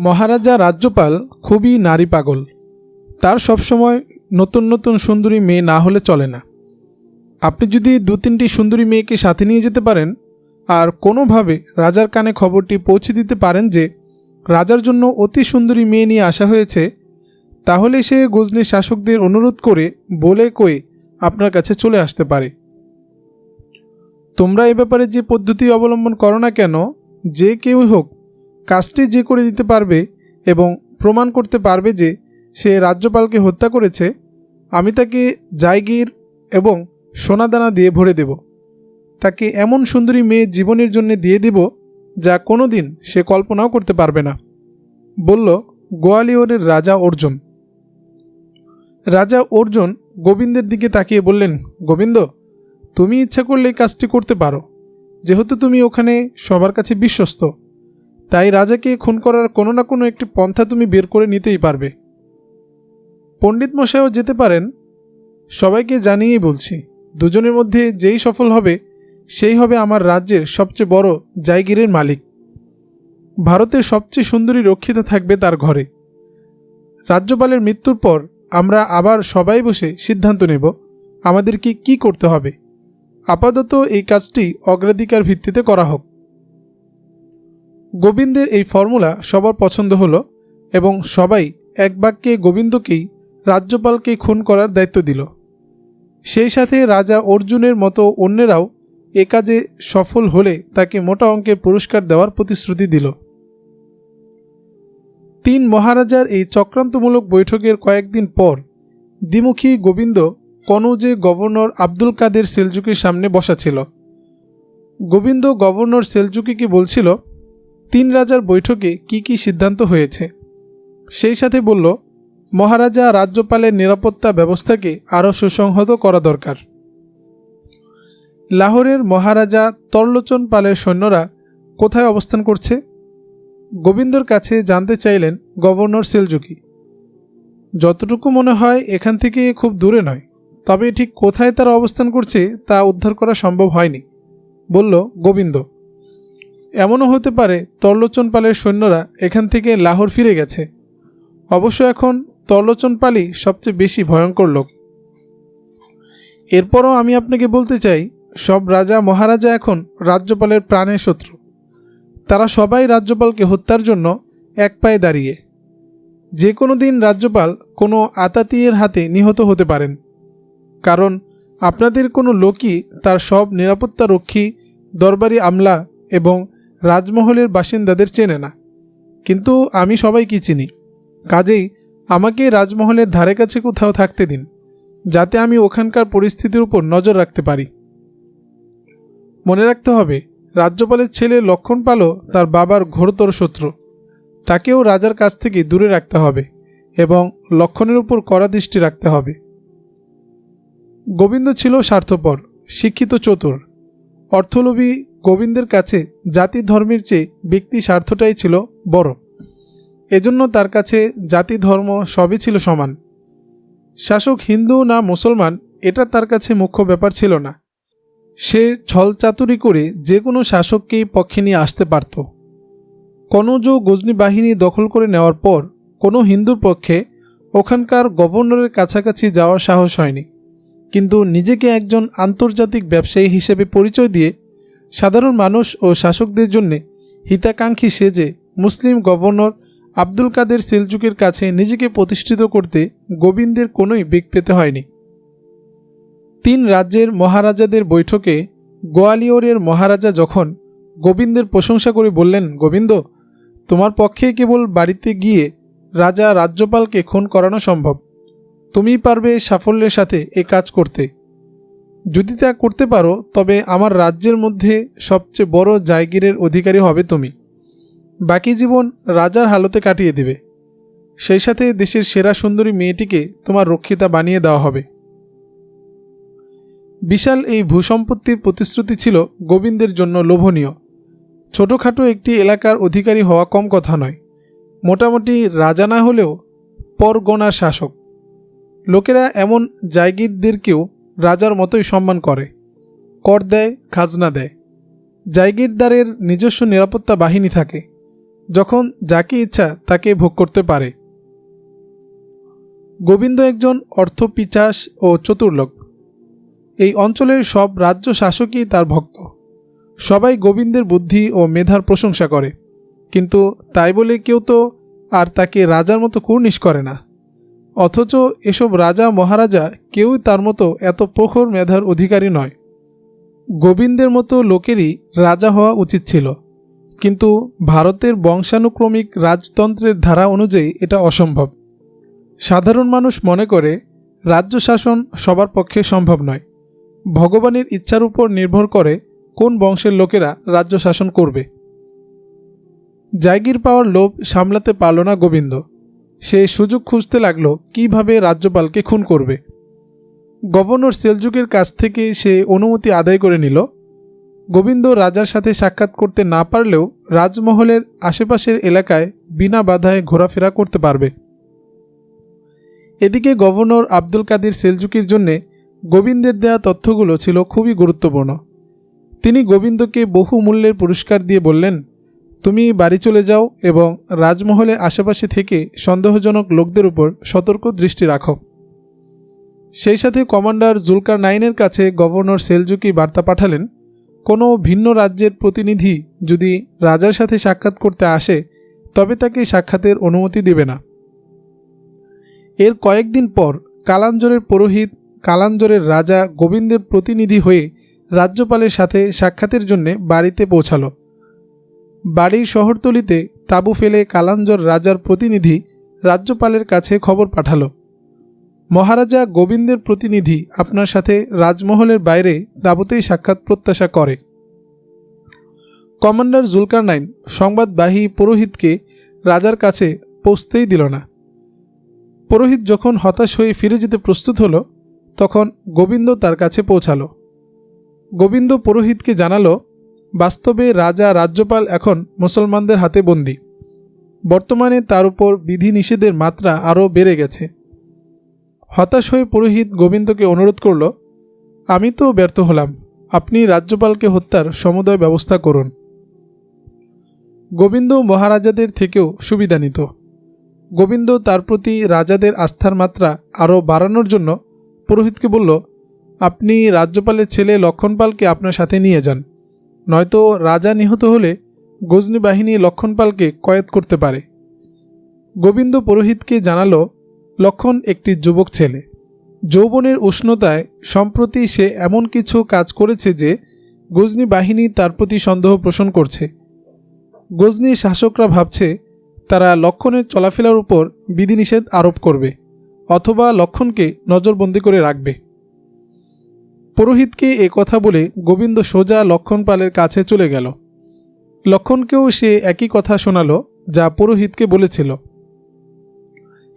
মহারাজা রাজ্যপাল খুবই নারী পাগল। তার সবসময় নতুন নতুন সুন্দরী মেয়ে না হলে চলে না। আপনি যদি দু তিনটি সুন্দরী মেয়েকে সাথে নিয়ে যেতে পারেন, আর কোনোভাবে রাজার কানে খবরটি পৌঁছে দিতে পারেন যে রাজার জন্য অতি সুন্দরী মেয়ে নিয়ে আসা হয়েছে, তাহলে সে গজনি শাসকদের অনুরোধ করে বলে কয়ে আপনার কাছে চলে আসতে পারে। তোমরা এ ব্যাপারে যে পদ্ধতি অবলম্বন করো না কেন, যে কেউই হোক কাজটি যে করে দিতে পারবে এবং প্রমাণ করতে পারবে যে সে রাজ্যপালকে হত্যা করেছে, আমি তাকে জায়গির এবং সোনাদানা দিয়ে ভরে দেব। তাকে এমন সুন্দরী মেয়ে জীবনের জন্য দিয়ে দেব যা কোনো দিন সে কল্পনাও করতে পারবে না। বলল, গোয়ালিয়রের রাজা অর্জুন। রাজা অর্জুন গোবিন্দের দিকে তাকিয়ে বললেন, গোবিন্দ, তুমি ইচ্ছা করলে এই কাজটি করতে পারো। যেহেতু তুমি ওখানে সবার কাছে বিশ্বস্ত তাই রাজাকে খুন করার কোনো না কোনো একটি পন্থা তুমি বের করে নিতেই পারবে। পণ্ডিত মশাইও যেতে পারেন, সবাইকে জানিয়েই বলছি, দুজনের মধ্যে যেই সফল হবে, সেই হবে আমার রাজ্যের সবচেয়ে বড় জায়গিরের মালিক। ভারতের সবচেয়ে সুন্দরী রক্ষিতা থাকবে তার ঘরে। রাজ্যপালের মৃত্যুর পর আমরা আবার সবাই বসে সিদ্ধান্ত নেব, আমাদেরকে কি করতে হবে। আপাতত এই কাজটি অগ্রাধিকার ভিত্তিতে করা হোক। গোবিন্দের এই ফর্মুলা সবার পছন্দ হলো এবং সবাই এক বাক্যে গোবিন্দকেই রাজ্যপালকে খুন করার দায়িত্ব দিল। সেই সাথে রাজা অর্জুনের মতো অন্যেরাও এ কাজে সফল হলে তাকে মোটা অঙ্কের পুরস্কার দেওয়ার প্রতিশ্রুতি দিল। তিন মহারাজার এই চক্রান্তমূলক বৈঠকের কয়েকদিন পর দ্বিমুখী গোবিন্দ কনৌজে গভর্নর আব্দুল কাদের সেলজুকির সামনে বসা ছিল। গোবিন্দ গভর্নর সেলজুকিকে বলছিল? তিন রাজার বৈঠকে কি কি সিদ্ধান্ত হয়েছে? সেই সাথে বলল, মহারাজা রাজ্যপালের নিরাপত্তা ব্যবস্থাকে আরও সুসংহত করা দরকার। লাহোরের মহারাজা তর্লোচন পালের সৈন্যরা কোথায় অবস্থান করছে? গোবিন্দর কাছে জানতে চাইলেন গভর্নর সেলজুকি। যতটুকু মনে হয় এখান থেকে খুব দূরে নয়, তবে ঠিক কোথায় তারা অবস্থান করছে তা উদ্ধার করা সম্ভব হয়নি, বলল গোবিন্দ। এমনও হতে পারে তর্লোচন পালের সৈন্যরা এখান থেকে লাহোর ফিরে গেছে। অবশ্য এখন তর্লোচন পালই সবচেয়ে বেশি ভয়ঙ্কর লোক। এরপরও আমি আপনাকে বলতে চাই, সব রাজা মহারাজা এখন রাজ্যপালের প্রাণের শত্রু। তারা সবাই রাজ্যপালকে হত্যার জন্য এক পায়ে দাঁড়িয়ে। যে কোনো দিন রাজ্যপাল কোনো আতাতিয়ের হাতে নিহত হতে পারেন। কারণ আপনাদের কোনো লোকই তার সব নিরাপত্তা রক্ষী, দরবারি আমলা এবং রাজমহলের বাসিন্দাদের চেনে না। কিন্তু আমি সবাইকে চিনি। কাজেই আমাকে রাজমহলের ধারে কাছে কোথাও থাকতে দিন, যাতে আমি ওখানকার পরিস্থিতির উপর নজর রাখতে পারি। মনে রাখতে হবে, রাজ্যপালের ছেলে লক্ষণ পালও তার বাবার ঘোরতর শত্রু। তাকেও রাজার কাছ থেকে দূরে রাখতে হবে এবং লক্ষণের উপর কড়া দৃষ্টি রাখতে হবে। গোবিন্দ ছিল স্বার্থপর, শিক্ষিত চতুর, অর্থলোভী গোবিন্দের কাছে জাতি ধর্মের চেয়ে ব্যক্তি স্বার্থটাই ছিল বড়। এজন্য তার কাছে জাতি ধর্ম সবই ছিল সমান। শাসক হিন্দু না মুসলমান, এটা তার কাছে মুখ্য ব্যাপার ছিল না। সে ছলচাতুরি করে যে কোনো শাসককেই পক্ষে নিয়ে আসতে পারত। কনৌজ গজনি বাহিনী দখল করে নেওয়ার পর কোনো হিন্দুর পক্ষে ওখানকার গভর্নরের কাছাকাছি যাওয়ার সাহস হয়নি। কিন্তু নিজেকে একজন আন্তর্জাতিক ব্যবসায়ী হিসেবে পরিচয় দিয়ে সাধারণ মানুষ ও শাসকদের জন্যে হিতাকাঙ্ক্ষী সেজে মুসলিম গভর্নর আব্দুল কাদের সেলজুকের কাছে নিজেকে প্রতিষ্ঠিত করতে গোবিন্দের কোনোই বেগ পেতে হয়নি। তিন রাজ্যের মহারাজাদের বৈঠকে গোয়ালিয়রের মহারাজা যখন গোবিন্দের প্রশংসা করে বললেন, গোবিন্দ, তোমার পক্ষে কেবল বাড়িতে গিয়ে রাজা রাজ্যপালকে খুন করানো সম্ভব। তুমিই পারবে সাফল্যের সাথে এ কাজ করতে। যদি তা করতে পারো, তবে আমার রাজ্যের মধ্যে সবচেয়ে বড় জায়গিরের অধিকারী হবে তুমি। বাকি জীবন রাজার হালতে কাটিয়ে দেবে। সেই সাথে দেশের সেরা সুন্দরী মেয়েটিকে তোমার রক্ষিতা বানিয়ে দেওয়া হবে। বিশাল এই ভূসম্পত্তির প্রতিশ্রুতি ছিল গোবিন্দের জন্য লোভনীয়। ছোটোখাটো একটি এলাকার অধিকারী হওয়া কম কথা নয়। মোটামুটি রাজা না হলেও পরগনার শাসক। লোকেরা এমন জায়গিরদেরকেও রাজার মতোই সম্মান করে। কর দেয়, খাজনা দেয়। জায়গিরদারের নিজস্ব নিরাপত্তা বাহিনী থাকে। যখন যাকে ইচ্ছা তাকে ভোগ করতে পারে। গোবিন্দ একজন অর্থপিচাস ও চতুর্লোক এই অঞ্চলের সব রাজ্য শাসকই তার ভক্ত। সবাই গোবিন্দের বুদ্ধি ও মেধার প্রশংসা করে। কিন্তু তাই বলে কেউ তো আর তাকে রাজার মতো কুর্নিশ করে না। অথচ এসব রাজা মহারাজা কেউই তার মতো এত প্রখর মেধার অধিকারী নয়। গোবিন্দের মতো লোকেরই রাজা হওয়া উচিত ছিল। কিন্তু ভারতের বংশানুক্রমিক রাজতন্ত্রের ধারা অনুযায়ী এটা অসম্ভব। সাধারণ মানুষ মনে করে, রাজ্য শাসন সবার পক্ষে সম্ভব নয়। ভগবানের ইচ্ছার উপর নির্ভর করে কোন বংশের লোকেরা রাজ্য শাসন করবে। জায়গির পাওয়ার লোভ সামলাতে পারল না গোবিন্দ। সে সুযোগ খুঁজতে লাগল কীভাবে রাজ্যপালকে খুন করবে। গভর্নর সেলজুকের কাছ থেকে সে অনুমতি আদায় করে নিল। গোবিন্দ রাজার সাথে সাক্ষাৎ করতে না পারলেও রাজমহলের আশেপাশের এলাকায় বিনা বাধায় ঘোরাফেরা করতে পারবে। এদিকে গভর্নর আব্দুল কাদির সেলজুকির জন্যে গোবিন্দের দেয়া তথ্যগুলো ছিল খুবই গুরুত্বপূর্ণ। তিনি গোবিন্দকে বহু মূল্যের পুরস্কার দিয়ে বললেন তুমি বাড়ি চলে যাও এবং রাজমহলের আশেপাশে থেকে সন্দেহজনক লোকদের উপর সতর্ক দৃষ্টি রাখো। সেই সাথে কমান্ডার জুলকার নাইনের কাছে গভর্নর সেলজুকি বার্তা পাঠালেন, কোনো ভিন্ন রাজ্যের প্রতিনিধি যদি রাজার সাথে সাক্ষাৎ করতে আসে, তবে তাকে সাক্ষাতের অনুমতি দেবে না। এর কয়েকদিন পর কালাঞ্জরের পুরোহিত, কালাঞ্জরের রাজা গোবিন্দের প্রতিনিধি হয়ে রাজ্যপালের সাথে সাক্ষাতের জন্য বাড়িতে পৌঁছালো। বাড়ির শহরতলিতে তাঁবু ফেলে কালাঞ্জর রাজার প্রতিনিধি রাজ্যপালের কাছে খবর পাঠালো। মহারাজা গোবিন্দের প্রতিনিধি আপনার সাথে রাজমহলের বাইরে তাঁবুতেই সাক্ষাৎ প্রত্যাশা করে। কমান্ডার জুলকারনাইন সংবাদবাহী পুরোহিতকে রাজার কাছে পৌঁছতেই দিল না। পুরোহিত যখন হতাশ হয়ে ফিরে যেতে প্রস্তুত হল, তখন গোবিন্দ তার কাছে পৌঁছালো। গোবিন্দ পুরোহিতকে জানালো বাস্তবে রাজা রাজ্যপাল এখন মুসলমানদের হাতে বন্দী। বর্তমানে তার উপর বিধিনিষেধের মাত্রা আরও বেড়ে গেছে। হতাশ হয়ে পুরোহিত গোবিন্দকে অনুরোধ করল, আমি তো ব্যর্থ হলাম। আপনি রাজ্যপালকে হত্যার সমুদয় ব্যবস্থা করুন। গোবিন্দ মহারাজাদের থেকেও সুবিধা নিত গোবিন্দ তার প্রতি রাজাদের আস্থার মাত্রা আরও বাড়ানোর জন্য পুরোহিতকে বলল, আপনি রাজ্যপালের ছেলে লক্ষণপালকে আপনার সাথে নিয়ে যান। নয়তো রাজা নিহত হলে গজনি বাহিনী লক্ষণপালকে কয়েদ করতে পারে। গোবিন্দ পুরোহিতকে জানালো, লক্ষণ একটি যুবক ছেলে। যৌবনের উষ্ণতায় সম্প্রতি সে এমন কিছু কাজ করেছে যে গজনি বাহিনী তার প্রতি সন্দেহ পোষণ করছে। গজনি শাসকরা ভাবছে, তারা লক্ষণের চলাফেরার উপর বিধিনিষেধ আরোপ করবে, অথবা লক্ষণকে নজরবন্দি করে রাখবে। পুরোহিতকে এ কথা বলে গোবিন্দ সোজা লক্ষণপালের কাছে চলে গেল। লক্ষণকেও সে একই কথা শোনালো যা পুরোহিতকে বলেছিল।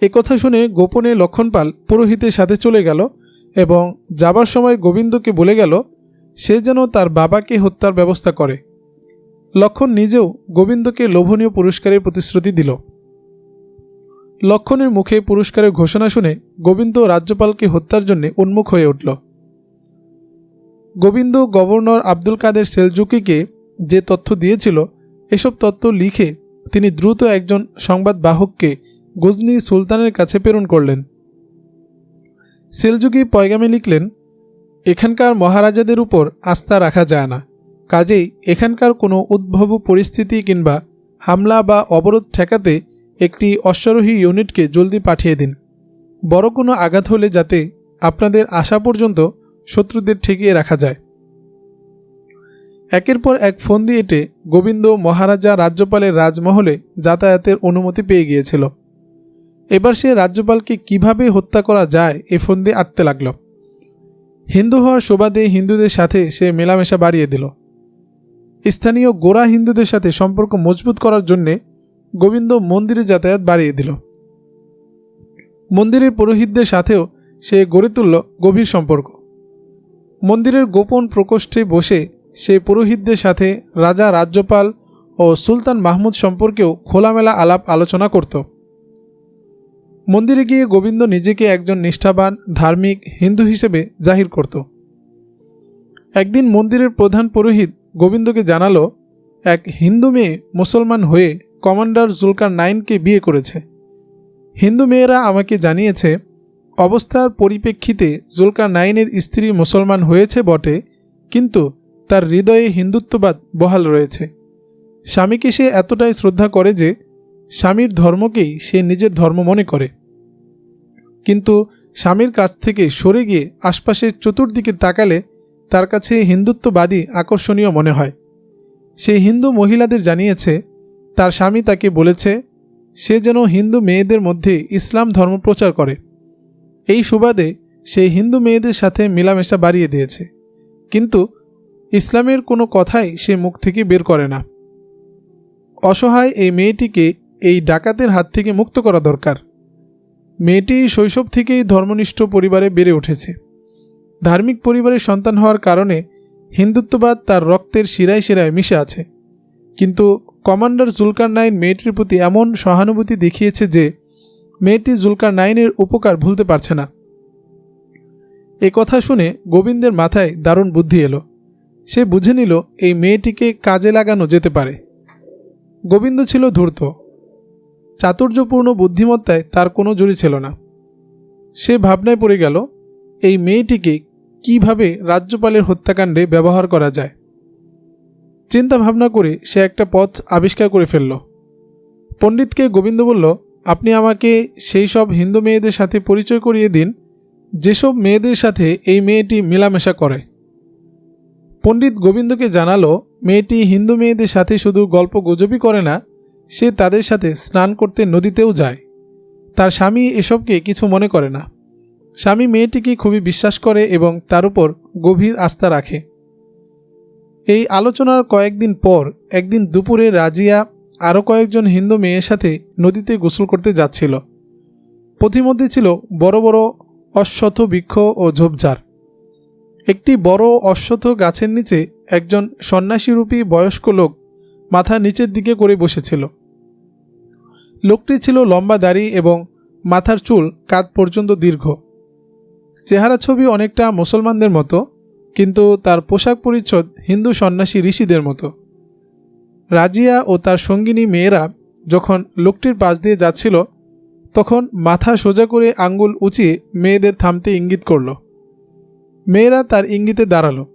এ কথা শুনে গোপনে লক্ষণপাল পুরোহিতের সাথে চলে গেল এবং যাবার সময় গোবিন্দকে বলে গেল, সে যেন তার বাবাকে হত্যার ব্যবস্থা করে। লক্ষণ নিজেও গোবিন্দকে লোভনীয় পুরস্কারের প্রতিশ্রুতি দিল। লক্ষণের মুখে পুরস্কারের ঘোষণা শুনে গোবিন্দ রাজ্যপালকে হত্যার জন্য উন্মুখ হয়ে উঠল। গোবিন্দ গভর্নর আব্দুল কাদের সেলজুকিকে যে তথ্য দিয়েছিল, এসব তথ্য লিখে তিনি দ্রুত একজন সংবাদ বাহককে গজনি সুলতানের কাছে প্রেরণ করলেন। সেলজুকি পয়গামে লিখলেন, এখানকার মহারাজাদের উপর আস্থা রাখা যায় না। কাজেই এখানকার কোনো উদ্ভব পরিস্থিতি কিংবা হামলা বা অবরোধ ঠেকাতে একটি অশ্বারোহী ইউনিটকে জলদি পাঠিয়ে দিন। বড় কোনো আঘাত হলে যাতে আপনাদের আসা পর্যন্ত শত্রুদের ঠেকিয়ে রাখা যায়। একের পর এক ফন্দি এটে গোবিন্দ মহারাজা রাজ্যপালের রাজমহলে যাতায়াতের অনুমতি পেয়ে গিয়েছিল। এবার সে রাজ্যপালকে কীভাবে হত্যা করা যায় এ ফোন দিয়ে আটতে লাগল। হিন্দু হওয়ার সুবাদে হিন্দুদের সাথে সে মেলামেশা বাড়িয়ে দিল। স্থানীয় গোড়া হিন্দুদের সাথে সম্পর্ক মজবুত করার জন্যে গোবিন্দ মন্দিরে যাতায়াত বাড়িয়ে দিল। মন্দিরের পুরোহিতদের সাথেও সে গড়ে তুলল গভীর সম্পর্ক। মন্দিরের গোপন প্রকোষ্ঠে বসে সে পুরোহিতদের সাথে রাজা রাজ্যপাল ও সুলতান মাহমুদ সম্পর্কেও খোলামেলা আলাপ আলোচনা করত। মন্দিরে গিয়ে গোবিন্দ নিজেকে একজন নিষ্ঠাবান, ধার্মিক, হিন্দু হিসেবে জাহির করত। একদিন মন্দিরের প্রধান পুরোহিত গোবিন্দকে জানালো, এক হিন্দু মেয়ে মুসলমান হয়ে কমান্ডার জুলকার নাইনকে বিয়ে করেছে। হিন্দু মেয়েরা আমাকে জানিয়েছে অবস্থার পরিপ্রেক্ষিতে জুলকার নাইনের স্ত্রী মুসলমান হয়েছে বটে, কিন্তু তার হৃদয়ে হিন্দুত্ববাদ বহাল রয়েছে। স্বামীকে সে এতটাই শ্রদ্ধা করে যে স্বামীর ধর্মকেই সে নিজের ধর্ম মনে করে। কিন্তু স্বামীর কাছ থেকে সরে গিয়ে আশপাশের চতুর্দিকে তাকালে তার কাছে হিন্দুত্ববাদী আকর্ষণীয় মনে হয়। সেই হিন্দু মহিলাদের জানিয়েছে, তার স্বামী তাকে বলেছে, সে যেন হিন্দু মেয়েদের মধ্যে ইসলাম ধর্ম প্রচার করে। এই সুবাদে সে হিন্দু মেয়েদের সাথে মেলামেশা বাড়িয়ে দিয়েছে। কিন্তু ইসলামের কোনো কথাই সে মুখ থেকে বের করে না। অসহায় এই মেয়েটিকে এই ডাকাতের হাত থেকে মুক্ত করা দরকার। মেয়েটি শৈশব থেকেই ধর্মনিষ্ঠ পরিবারে বেড়ে উঠেছে। ধার্মিক পরিবারের সন্তান হওয়ার কারণে হিন্দুত্ববাদ তার রক্তের শিরায় শিরায় মিশে আছে। কিন্তু কমান্ডার জুলকার নাইন মেয়েটির প্রতি এমন সহানুভূতি দেখিয়েছে যে মেয়েটি জুলকার নাইনের উপকার ভুলতে পারছে না। এ কথা শুনে গোবিন্দের মাথায় দারুণ বুদ্ধি এলো। সে বুঝে নিল এই মেয়েটিকে কাজে লাগানো যেতে পারে। গোবিন্দ ছিল ধূর্ত। চাতুর্যপূর্ণ বুদ্ধিমত্তায় তার কোনো জুড়ি ছিল না। সে ভাবনায় পড়ে গেল, এই মেয়েটিকে কীভাবে রাজ্যপালের হত্যাকাণ্ডে ব্যবহার করা যায়? চিন্তা ভাবনা করে সে একটা পথ আবিষ্কার করে ফেলল। পণ্ডিতকে গোবিন্দ বলল আপনি আমাকে সেই সব হিন্দু মেয়েদের সাথে পরিচয় করিয়ে দিন, যেসব মেয়েদের সাথে এই মেয়েটি মেলামেশা করে। পণ্ডিত গোবিন্দকে জানালো, মেয়েটি হিন্দু মেয়েদের সাথে শুধু গল্প গুজবই করে না, সে তাদের সাথে স্নান করতে নদীতেও যায়। তার স্বামী এসবকে কিছু মনে করে না। স্বামী মেয়েটিকে খুবই বিশ্বাস করে এবং তার উপর গভীর আস্থা রাখে। এই আলোচনার কয়েকদিন পর, একদিন দুপুরে রাজিয়া আরও কয়েকজন হিন্দু মেয়ের সাথে নদীতে গোসল করতে যাচ্ছিল। পথিমধ্যে ছিল বড় বড় অশ্বথ বৃক্ষ ও ঝোপঝাড়। একটি বড় অশ্বথ গাছের নিচে একজন সন্ন্যাসীরূপী বয়স্ক লোক মাথা নিচের দিকে করে বসেছিল। লোকটি ছিল লম্বা দাড়ি এবং মাথার চুল কাঁধ পর্যন্ত দীর্ঘ। চেহারা ছবি অনেকটা মুসলমানদের মতো, কিন্তু তার পোশাক পরিচ্ছদ হিন্দু সন্ন্যাসী ঋষিদের মতো। রাজিয়া ও তার সঙ্গিনী মেয়েরা যখন লোকটির পাশ দিয়ে যাচ্ছিল, তখন মাথা সোজা করে আঙ্গুল উঁচিয়ে মেয়েদের থামতে ইঙ্গিত করল। মেয়েরা তার ইঙ্গিতে দাঁড়াল।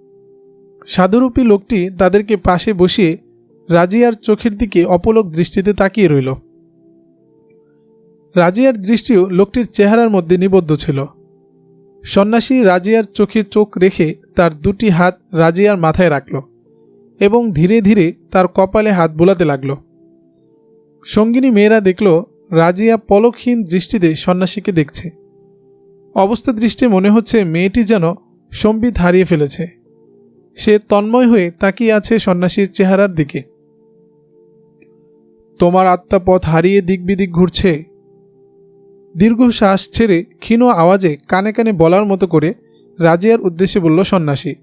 সাধুরূপী লোকটি তাদেরকে পাশে বসিয়ে রাজিয়ার চোখের দিকে অপলক দৃষ্টিতে তাকিয়ে রইল। রাজিয়ার দৃষ্টিও লোকটির চেহারার মধ্যে নিবদ্ধ ছিল। সন্ন্যাসী রাজিয়ার চোখে চোখ রেখে তার দুটি হাত রাজিয়ার মাথায় রাখল। এবং ধীরে ধীরে তার কপালে হাত বোলাতে লাগল। সঙ্গিনী মেয়েরা দেখল রাজিয়া পলকহীন দৃষ্টিতে সন্ন্যাসীকে দেখছে। অবস্থা দৃষ্টি মনে হচ্ছে মেয়েটি যেন সম্বিত হারিয়ে ফেলেছে। সে তন্ময় হয়ে তাকিয়ে আছে সন্ন্যাসীর চেহারার দিকে। তোমার আত্মা পথ হারিয়ে দিক বিদিক ঘুরছে। দীর্ঘ শ্বাস ছেড়ে ক্ষীণ আওয়াজে কানে কানে বলার মতো করে রাজিয়ার উদ্দেশ্যে বলল সন্ন্যাসী।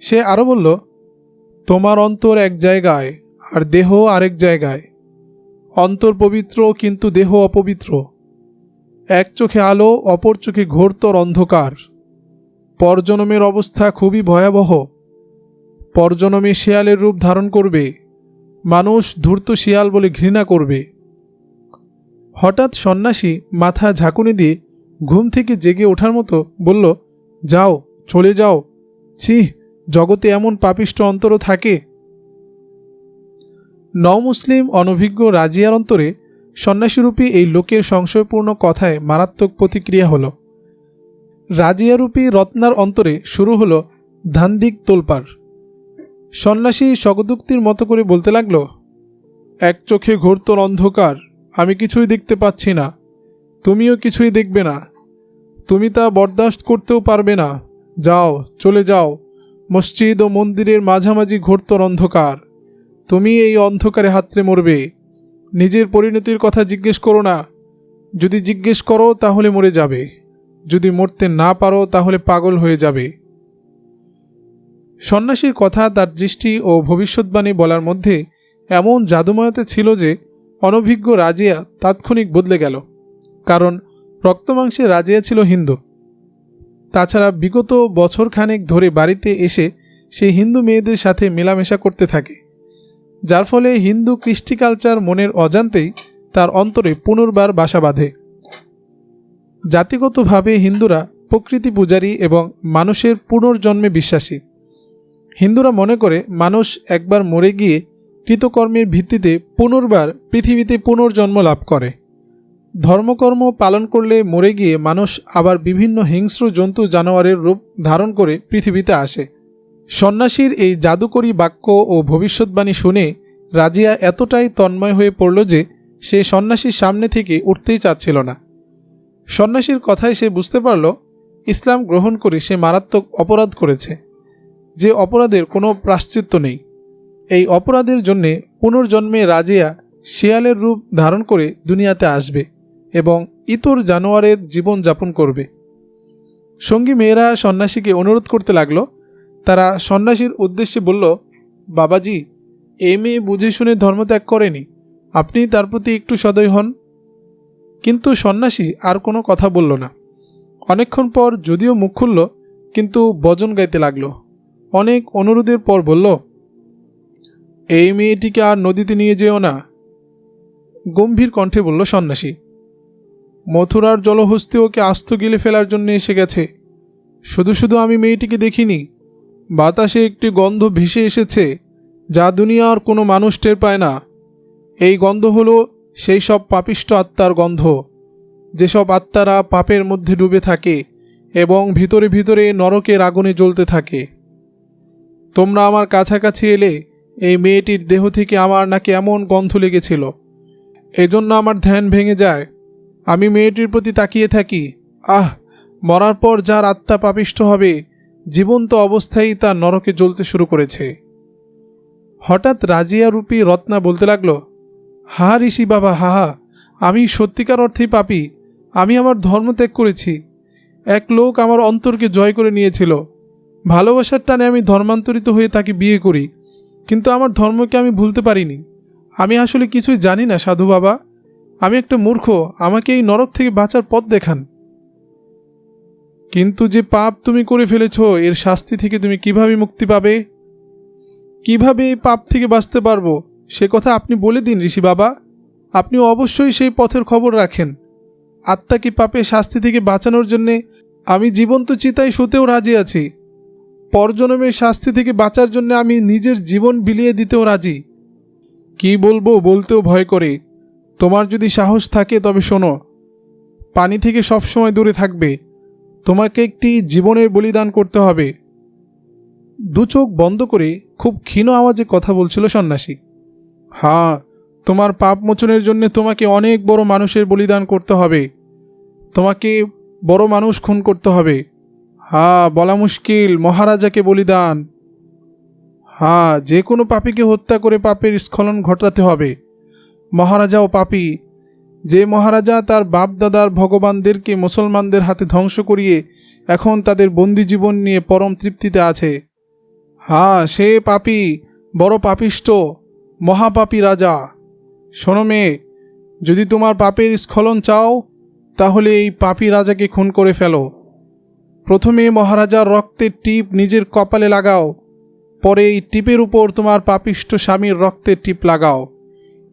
সে আরও বলল তোমার অন্তর এক জায়গায় আর দেহ আরেক জায়গায়। অন্তর পবিত্র, কিন্তু দেহ অপবিত্র। এক চোখে আলো, অপর চোখে ঘোরতর অন্ধকার। পরজনমের অবস্থা খুবই ভয়াবহ। পরজনমে শিয়ালের রূপ ধারণ করবে। মানুষ ধূর্ত শিয়াল বলে ঘৃণা করবে। হঠাৎ সন্ন্যাসী মাথা ঝাঁকুনি দিয়ে ঘুম থেকে জেগে ওঠার মতো বলল, যাও, চলে যাও। ছি জগতে এমন পাপিষ্ট অন্তরও থাকে? নমুসলিম অনভিজ্ঞ রাজিয়ার অন্তরে সন্ন্যাসীরূপী এই লোকের সংশয়পূর্ণ কথায় মারাত্মক প্রতিক্রিয়া হল। রাজিয়ারূপী রত্নার অন্তরে শুরু হল ধান্দিক তোলপার সন্ন্যাসী শগদুক্তির মতো করে বলতে লাগল, এক চোখে ঘোরতর অন্ধকার, আমি কিছুই দেখতে পাচ্ছি না। তুমিও কিছুই দেখবে না। তুমি তা বরদাস্ত করতেও পারবে না। যাও, চলে যাও। মসজিদ ও মন্দিরের মাঝামাঝি ঘোরতর অন্ধকার। তুমি এই অন্ধকারে হাতড়ে মরবে। নিজের পরিণতির কথা জিজ্ঞেস করো না। যদি জিজ্ঞেস করো, তাহলে মরে যাবে। যদি মরতে না পারো, তাহলে পাগল হয়ে যাবে। সন্ন্যাসীর কথা, তার দৃষ্টি ও ভবিষ্যৎবাণী বলার মধ্যে এমন জাদুময়তা ছিল যে, অনভিজ্ঞ রাজিয়া তাৎক্ষণিক বদলে গেল। কারণ রক্তমাংসে রাজিয়া ছিল হিন্দু। তাছাড়া বিগত বছরখানেক ধরে বাড়িতে এসে সে হিন্দু মেয়েদের সাথে মেলামেশা করতে থাকে, যার ফলে হিন্দু কৃষ্টি কালচার মনের অজান্তেই তার অন্তরে পুনর্বার বাসা বাঁধে। জাতিগতভাবে হিন্দুরা প্রকৃতি পূজারী এবং মানুষের পুনর্জন্মে বিশ্বাসী। হিন্দুরা মনে করে মানুষ একবার মরে গিয়ে কৃতকর্মের ভিত্তিতে পুনর্বার পৃথিবীতে পুনর্জন্ম লাভ করে। ধর্মকর্ম পালন করলে মরে গিয়ে মানুষ আবার বিভিন্ন হিংস্র জন্তু জানোয়ারের রূপ ধারণ করে পৃথিবীতে আসে। সন্ন্যাসীর এই জাদুকরী বাক্য ও ভবিষ্যৎবাণী শুনে রাজিয়া এতটাই তন্ময় হয়ে পড়ল যে সে সন্ন্যাসীর সামনে থেকে উঠতেই চাচ্ছিল না। সন্ন্যাসীর কথায় সে বুঝতে পারল, ইসলাম গ্রহণ করে সে মারাত্মক অপরাধ করেছে। যে অপরাধের কোনো প্রাশ্চিত্য নেই। এই অপরাধের জন্যে পুনর্জন্মে রাজিয়া শিয়ালের রূপ ধারণ করে দুনিয়াতে আসবে। এবং ইতর জানোয়ারের জীবন যাপন করবে। সঙ্গী মেয়েরা সন্ন্যাসীকে অনুরোধ করতে লাগল। তারা সন্ন্যাসীর উদ্দেশ্যে বলল, বাবাজি, এই মেয়ে বুঝে শুনে ধর্মত্যাগ করেনি। আপনি তার প্রতি একটু সদয় হন। কিন্তু সন্ন্যাসী আর কোনো কথা বলল না। অনেকক্ষণ পর যদিও মুখ খুলল, কিন্তু বজন গাইতে লাগল। অনেক অনুরোধের পর বলল, এই মেয়েটিকে আর নদীতে নিয়ে যেও না। গম্ভীর কণ্ঠে বলল সন্ন্যাসী মথুরার জলহস্তি ওকে আস্ত গিলে ফেলার জন্য এসে গেছে। শুধু শুধু আমি মেয়েটিকে দেখিনি। বাতাসে একটি গন্ধ ভেসে এসেছে, যা দুনিয়ার কোনো মানুষ টের পায় না। এই গন্ধ হলো সেই সব পাপিষ্ট আত্মার গন্ধ। যেসব আত্মারা পাপের মধ্যে ডুবে থাকে এবং ভিতরে ভিতরে নরকের আগুনে জ্বলতে থাকে। তোমরা আমার কাছাকাছি এলে এই মেয়েটির দেহ থেকে আমার নাকি এমন গন্ধ লেগেছিল। এজন্য আমার ধ্যান ভেঙে যায়। আমি মেয়েটির প্রতি তাকিয়ে থাকি। আহ, মরার পর যার আত্মা পাপিষ্ট হবে, জীবন্ত অবস্থায় তার নরকে জ্বলতে শুরু করেছে। হঠাৎ রাজিয়া রূপী রত্না বলতে লাগল, হা ঋষি বাবা, হা হা, আমি সত্যিকার অর্থেই পাপি, আমি আমার ধর্ম ত্যাগ করেছি। এক লোক আমার অন্তরকে জয় করে নিয়েছিল। ভালোবাসার টানে আমি ধর্মান্তরিত হয়ে তাকে বিয়ে করি, কিন্তু আমার ধর্মকে আমি ভুলতে পারিনি। আমি আসলে কিছুই জানি না, সাধু বাবা। আমি একটা মূর্খ, আমাকে এই নরক থেকে বাঁচার পথ দেখান। কিন্তু যে পাপ তুমি করে ফেলেছ, এর শাস্তি থেকে তুমি কীভাবে মুক্তি পাবে? কীভাবে এই পাপ থেকে বাঁচতে পারব? সে কথা আপনি বলে দিন, ঋষি বাবা। আপনি অবশ্যই সেই পথের খবর রাখেন। আত্মাকে পাপে শাস্তি থেকে বাঁচানোর জন্যে আমি জীবন্ত চিতায় শুতেও রাজি আছি? পরজনমের শাস্তি থেকে বাঁচার জন্য আমি নিজের জীবন বিলিয়ে দিতেও রাজি? কি বলব বলতেও ভয় করে। তোমার যদি সাহস থাকে, তবে শোনো, পানি থেকে সবসময় দূরে থাকবে। তোমাকে একটি জীবনের বলিদান করতে হবে। দু চোখ বন্ধ করে খুব ক্ষীণ আওয়াজে কথা বলছিল সন্ন্যাসী। হ্যাঁ তোমার পাপ মোচনের জন্য তোমাকে অনেক বড় মানুষের বলিদান করতে হবে। তোমাকে বড় মানুষ খুন করতে হবে। হ্যাঁ বলা মুশকিল, মহারাজাকে বলিদান। হ্যাঁ যে কোনো পাপীকে হত্যা করে পাপের স্খলন ঘটাতে হবে। মহারাজাও পাপী, যে মহারাজা তার বাপদাদার ভগবানদেরকে মুসলমানদের হাতে ধ্বংস করিয়ে এখন তাদের বন্দি জীবন নিয়ে পরম তৃপ্তিতে আছে। হ্যাঁ সে পাপি, বড় পাপিষ্ট মহাপাপী রাজা। শোনো মেয়ে, যদি তোমার পাপের স্খলন চাও, তাহলে এই পাপি রাজাকে খুন করে ফেলো। প্রথমে মহারাজার রক্তের টিপ নিজের কপালে লাগাও, পরে এই টিপের উপর তোমার পাপিষ্ট স্বামীর রক্তের টিপ লাগাও।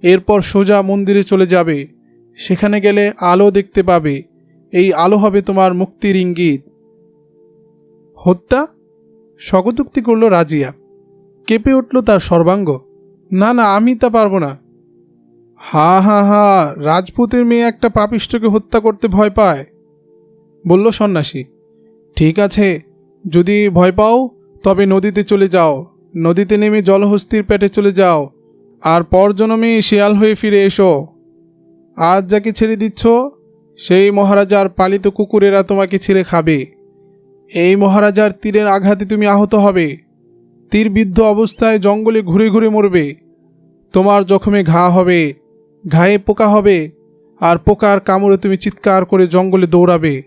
এরপর সোজা মন্দিরে চলে যাবে। সেখানে গেলে আলো দেখতে পাবে। এই আলো হবে তোমার মুক্তির ইঙ্গিত। হত্যা? স্বগতোক্তি করল রাজিয়া। কেঁপে উঠল তার সর্বাঙ্গ। না না, আমি তা পারব না। হা হা হা, রাজপুতের মেয়ে একটা পাপিষ্টকে হত্যা করতে ভয় পায়। বলল সন্ন্যাসী, ঠিক আছে, যদি ভয় পাও, তবে নদীতে চলে যাও। নদীতে নেমে জলহস্তির পেটে চলে যাও। আর পর জনমে শিয়াল হয়ে ফিরে এসো। আজ যাকে ছেড়ে দিচ্ছ, সেই মহারাজার পালিত কুকুরেরা তোমাকে ছিঁড়ে খাবে। এই মহারাজার তীরের আঘাতে তুমি আহত হবে। তীরবিদ্ধ অবস্থায় জঙ্গলে ঘুরে ঘুরে মরবে। তোমার জখমে ঘা হবে, ঘায়ে পোকা হবে, আর পোকার কামড়ে তুমি চিৎকার করে জঙ্গলে দৌড়াবে।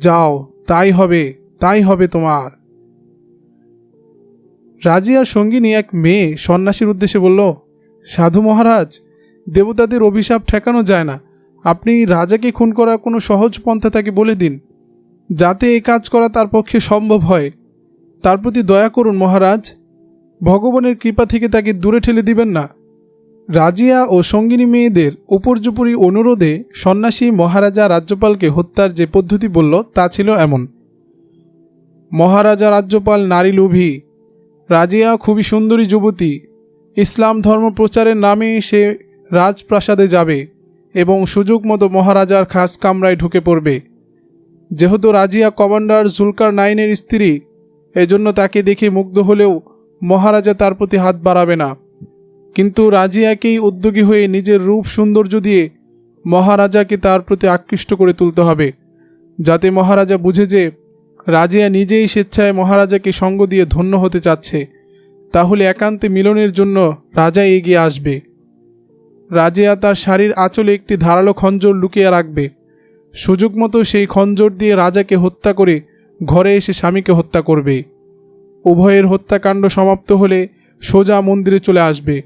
যাও, তাই হবে তাই হবে তোমার। রাজিয়ার সঙ্গিনী এক মেয়ে সন্ন্যাসীর উদ্দেশ্যে বলল সাধু মহারাজ, দেবতাদের অভিশাপ ঠেকানো যায় না। আপনি রাজাকে খুন করার কোনো সহজ পন্থা তাকে বলে দিন। যাতে এই কাজ করা তার পক্ষে সম্ভব হয়। তার প্রতি দয়া করুন মহারাজ। ভগবানের কৃপা থেকে তাকে দূরে ঠেলে দিবেন না। রাজিয়া ও সঙ্গিনী মেয়েদের উপর্যুপরি অনুরোধে সন্ন্যাসী মহারাজা রাজ্যপালকে হত্যার যে পদ্ধতি বলল, তা ছিল এমন। মহারাজা রাজ্যপাল নারী লোভী রাজিয়া খুবই সুন্দরী যুবতী। ইসলাম ধর্ম প্রচারের নামে সে রাজপ্রাসাদে যাবে এবং সুযোগ মতো মহারাজার খাস কামরায় ঢুকে পড়বে। যেহেতু রাজিয়া কমান্ডার জুলকার নাইনের স্ত্রী, এজন্য তাকে দেখে মুগ্ধ হলেও মহারাজা তার প্রতি হাত বাড়াবে না। কিন্তু রাজিয়াকেই উদ্যোগী হয়ে নিজের রূপ সৌন্দর্য দিয়ে মহারাজাকে তার প্রতি আকৃষ্ট করে তুলতে হবে, যাতে মহারাজা বুঝে যে রাজিয়া নিজেই স্বেচ্ছায় মহারাজাকে সঙ্গ দিয়ে ধন্য হতে চাচ্ছে। তাহলে একান্তে মিলনের জন্য রাজা এগিয়ে আসবে। রাজিয়া তার শাড়ির আঁচলে একটি ধারালো খঞ্জর লুকিয়ে রাখবে। সুযোগ মতো সেই খঞ্জর দিয়ে রাজাকে হত্যা করে ঘরে এসে স্বামীকে হত্যা করবে। উভয়ের হত্যাকাণ্ড সমাপ্ত হলে সোজা মন্দিরে চলে আসবে।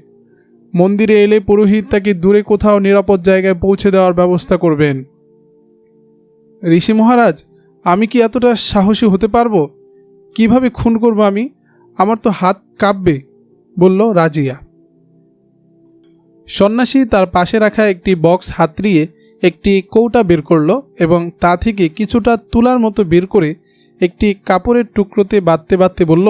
মন্দিরে এলে পুরোহিত তাকে দূরে কোথাও নিরাপদ জায়গায় পৌঁছে দেওয়ার ব্যবস্থা করবেন। ঋষি মহারাজ, আমি কি এতটা সাহসী হতে পারব? কীভাবে খুন করব আমি? আমার তো হাত কাঁপবে, বলল রাজিয়া। সন্ন্যাসী তার পাশে রাখা একটি বক্স হাতড়িয়ে একটি কৌটা বের করল এবং তা থেকে কিছুটা তুলার মতো বের করে একটি কাপড়ের টুকরোতে বাঁধতে বাঁধতে বলল